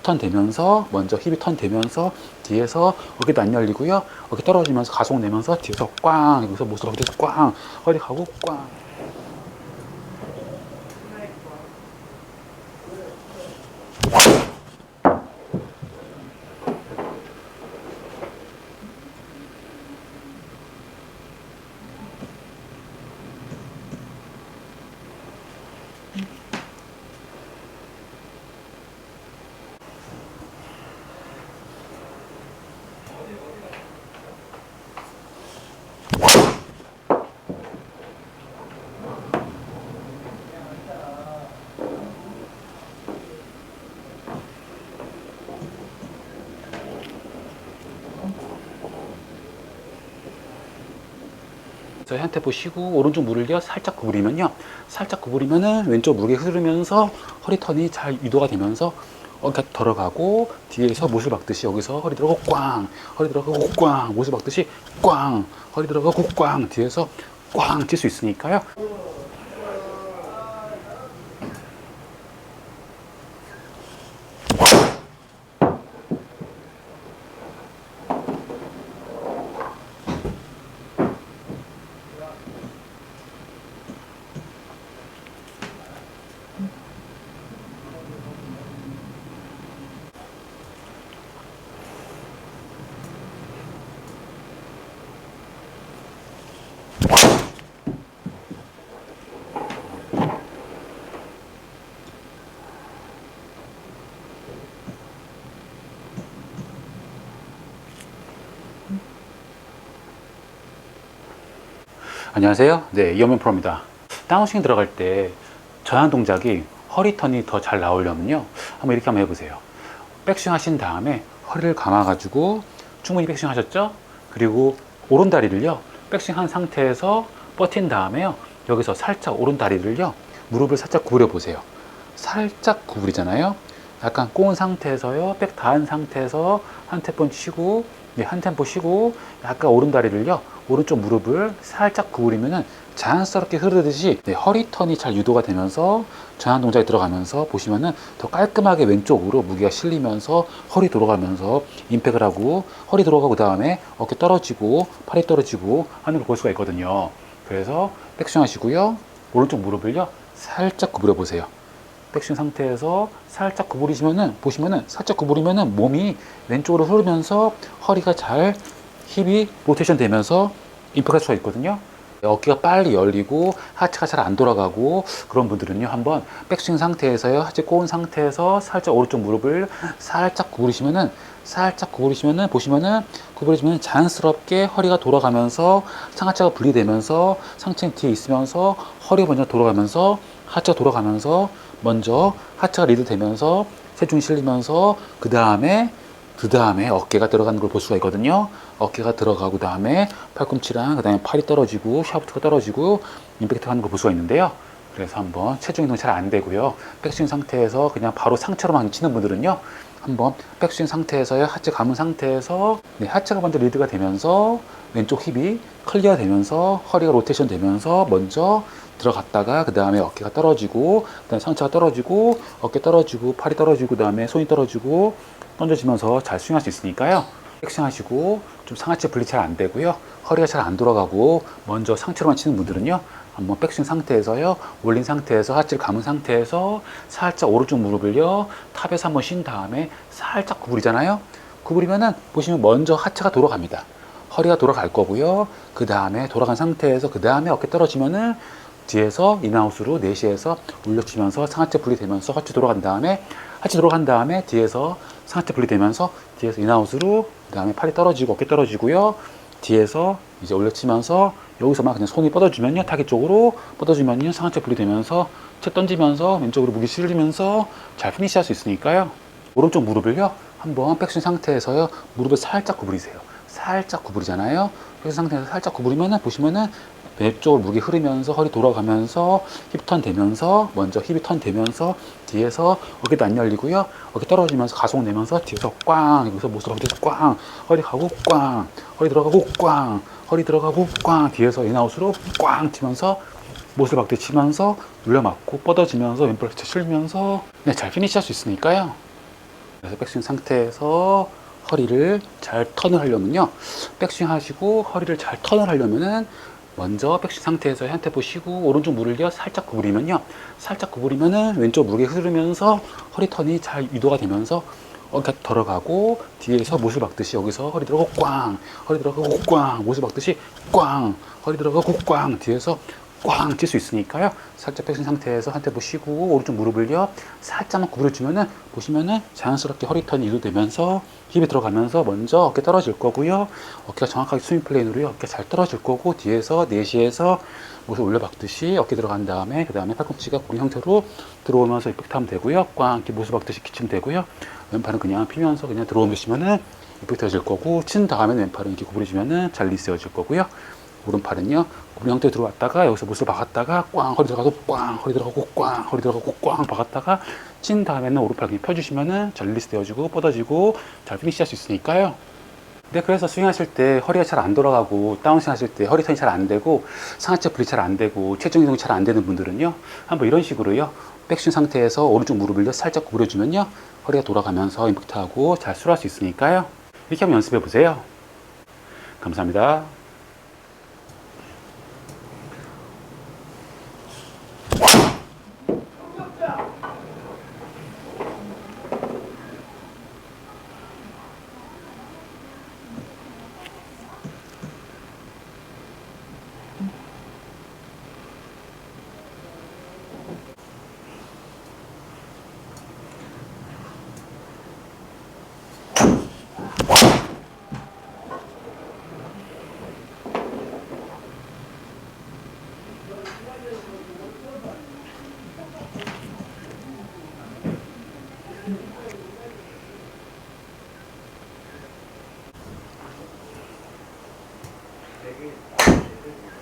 힙턴 되면서 먼저 힙이 턴 되면서 뒤에서 어깨도 안 열리고요. 어깨 떨어지면서 가속 내면서 뒤에서 꽝 여기서 모습 뒤에서 꽝 허리 가고 꽝 저희 한테 보시고 오른쪽 무릎을요. 살짝 구부리면요. 살짝 구부리면은 왼쪽 무릎이 흐르면서 허리 턴이 잘 유도가 되면서 어깨 들어가고 뒤에서 못을 박듯이 여기서 허리 들어가고 꽝 허리 들어가고 꽝 못을 박듯이 꽝 허리 들어가고 꽝 뒤에서 꽝 칠 수 있으니까요 안녕하세요. 네, 이현민 프로입니다. 다운스윙 들어갈 때 전환 동작이 허리 턴이 더 잘 나오려면요. 한번 이렇게 한번 해보세요. 백스윙 하신 다음에 허리를 감아가지고 충분히 백스윙 하셨죠? 그리고 오른 다리를요. 백스윙 한 상태에서 버틴 다음에요. 여기서 살짝 오른 다리를요. 무릎을 살짝 구부려 보세요. 살짝 구부리잖아요. 약간 꼬은 상태에서요. 백 닿은 상태에서 한 템포 치고 네, 한 템포 쉬고 약간 오른 다리를요. 오른쪽 무릎을 살짝 구부리면은 자연스럽게 흐르듯이 네, 허리 턴이 잘 유도가 되면서 전환 동작이 들어가면서 보시면은 더 깔끔하게 왼쪽으로 무게가 실리면서 허리 돌아가면서 임팩을 하고 허리 돌아가고 그다음에 어깨 떨어지고 팔이 떨어지고 하는 걸 볼 수가 있거든요. 그래서 백스윙 하시고요. 오른쪽 무릎을요. 살짝 구부려 보세요. 백스윙 상태에서 살짝 구부리시면은 보시면은 살짝 구부리면은 몸이 왼쪽으로 흐르면서 허리가 잘 힙이 로테이션 되면서 임팩할 수가 있거든요. 어깨가 빨리 열리고 하체가 잘 안 돌아가고 그런 분들은요 한번 백스윙 상태에서요 하체 꼬은 상태에서 살짝 오른쪽 무릎을 살짝 구부리시면은 살짝 구부리시면은 보시면은 구부리시면은 자연스럽게 허리가 돌아가면서 상하체가 분리되면서 상체 뒤에 있으면서 허리가 먼저 돌아가면서 하체가 돌아가면서 먼저 하체가 리드 되면서 체중이 실리면서 그 다음에 그 다음에 어깨가 들어가는 걸 볼 수가 있거든요. 어깨가 들어가고 그다음에 팔꿈치랑 그 다음에 팔이 떨어지고 샤프트가 떨어지고 임팩트 하는 걸 볼 수가 있는데요. 그래서 한번 체중 이동 잘 안 되고요. 백스윙 상태에서 그냥 바로 상체로만 치는 분들은요. 한번 백스윙 상태에서요. 하체 감은 상태에서 네, 하체가 먼저 리드가 되면서 왼쪽 힙이 클리어 되면서 허리가 로테이션 되면서 먼저 들어갔다가 그 다음에 어깨가 떨어지고 그다음에 상체가 떨어지고 어깨 떨어지고 팔이 떨어지고 그 다음에 손이 떨어지고 던져지면서 잘 스윙할 수 있으니까요. 백스윙 하시고 좀 상하체 분리 잘 안 되고요. 허리가 잘 안 돌아가고 먼저 상체로만 치는 분들은요. 한번 백스윙 상태에서요. 올린 상태에서 하체를 감은 상태에서 살짝 오른쪽 무릎을요. 탑에서 한번 쉰 다음에 살짝 구부리잖아요. 구부리면은 보시면 먼저 하체가 돌아갑니다. 허리가 돌아갈 거고요. 그 다음에 돌아간 상태에서 그 다음에 어깨 떨어지면은 뒤에서 인아웃으로 내시에서 올려치면서 상하체 분리되면서 하체 돌아간 다음에 하체 돌아간 다음에 뒤에서 상하체 분리되면서 뒤에서 인아웃으로 그 다음에 팔이 떨어지고 어깨 떨어지고요. 뒤에서 이제 올려치면서 여기서만 그냥 손이 뻗어주면요. 타겟 쪽으로 뻗어주면요. 상하체 분리되면서 채 던지면서 왼쪽으로 무게 실리면서 잘 피니시할 수 있으니까요. 오른쪽 무릎을요. 한번 백스윙 상태에서요. 무릎을 살짝 구부리세요. 살짝 구부리잖아요. 그 상태에서 살짝 구부리면은 보시면은 왼쪽으로 무게 흐르면서 허리 돌아가면서 힙 턴 되면서 먼저 힙이 턴 되면서 뒤에서 어깨도 안 열리고요. 어깨 떨어지면서 가속 내면서 뒤에서 꽝 여기서 모습 뒤에서 꽝 허리 가고 꽝 허리 들어가고 꽝 허리 들어가고 꽝 뒤에서 인아웃으로 꽝 치면서 못을 박대 치면서 눌려 맞고 뻗어지면서 왼발 실면서 네, 잘 피니시할 수 있으니까요. 그래서 백스윙 상태에서 허리를 잘 턴을 하려면요. 백스윙 하시고 허리를 잘 턴을 하려면은 먼저 백스윙 상태에서 한테 보시고 오른쪽 무릎을 살짝 구부리면요. 살짝 구부리면은 왼쪽 무릎이 흐르면서 허리 턴이 잘 유도가 되면서 어깨 들어가고 뒤에서 못을 박듯이 여기서 허리 들어가고 꽝 허리 들어가고 꽝 못을 박듯이 꽝 허리 들어가고 꽝 뒤에서 꽝칠수 있으니까요. 살짝 백신 상태에서 한테 보시고 오른쪽 무릎을요. 살짝만 구부려주면은 보시면은 자연스럽게 허리 턴이 유도되면서 힙이 들어가면서 먼저 어깨 떨어질 거고요. 어깨가 정확하게 스윙 플레인으로요. 어깨 잘 떨어질 거고 뒤에서 내시에서 못을 올려박듯이 어깨 들어간 다음에 그 다음에 팔꿈치가 공 형태로 들어오면서 이렇게 하면 되고요. 꽝 이렇게 못을 박듯이 기치면 되고요. 왼팔은 그냥 피면서 그냥 들어오시면은 이렇게 되어질 거고 친 다음에 왼팔은 이렇게 구부리시면은 잘 리스어질 거고요 오른팔은요 구부리 형태 들어왔다가 여기서 못을 박았다가 꽝 허리 들어가고 꽝 허리 들어가고 꽝 허리 들어가고 꽝 박았다가 친 다음에는 오른팔 그냥 펴주시면은 잘 리스 되어지고 뻗어지고 잘 피니시 할 수 있으니까요. 네, 그래서 스윙하실 때 허리가 잘 안 돌아가고 다운스윙 하실 때 허리 턴이 잘 안 되고 상하체 풀이 잘안 되고 체중 이동이 잘 안 되는 분들은요 한번 이런 식으로요 백스윙 상태에서 오른쪽 무릎을 살짝 구부려주면요 허리가 돌아가면서 임팩트하고 잘 수월할 수 있으니까요. 이렇게 한번 연습해 보세요. 감사합니다 よろしくお願いします。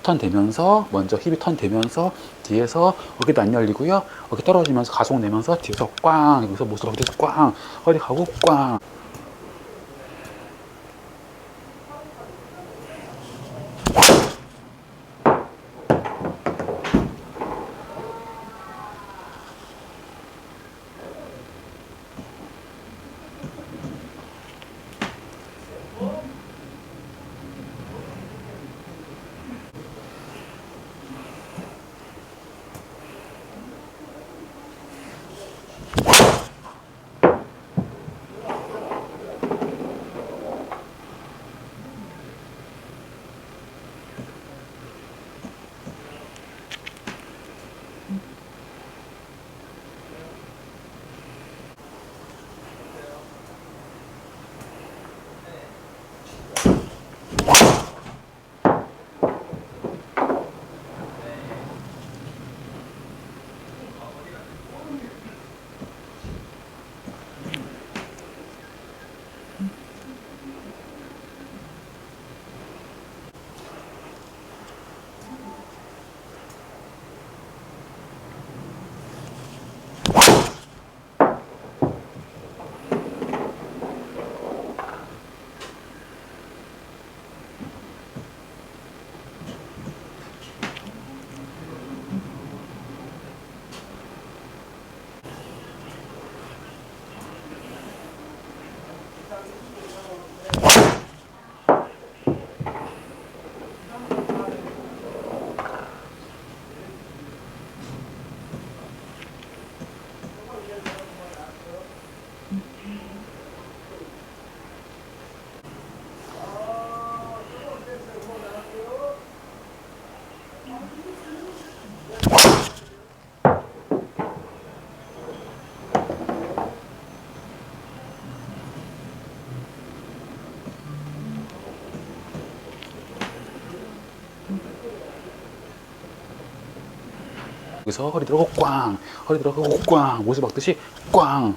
힙턴 되면서 먼저 힙이 턴 되면서 뒤에서 어깨도 안 열리고요. 어깨 떨어지면서 가속 내면서 뒤에서 꽝 여기서 모습 어깨에서 꽝 허리 가고 꽝 여기서 허리 들어가고 꽝, 허리 들어가고 꽝, 옷을 막듯이 꽝.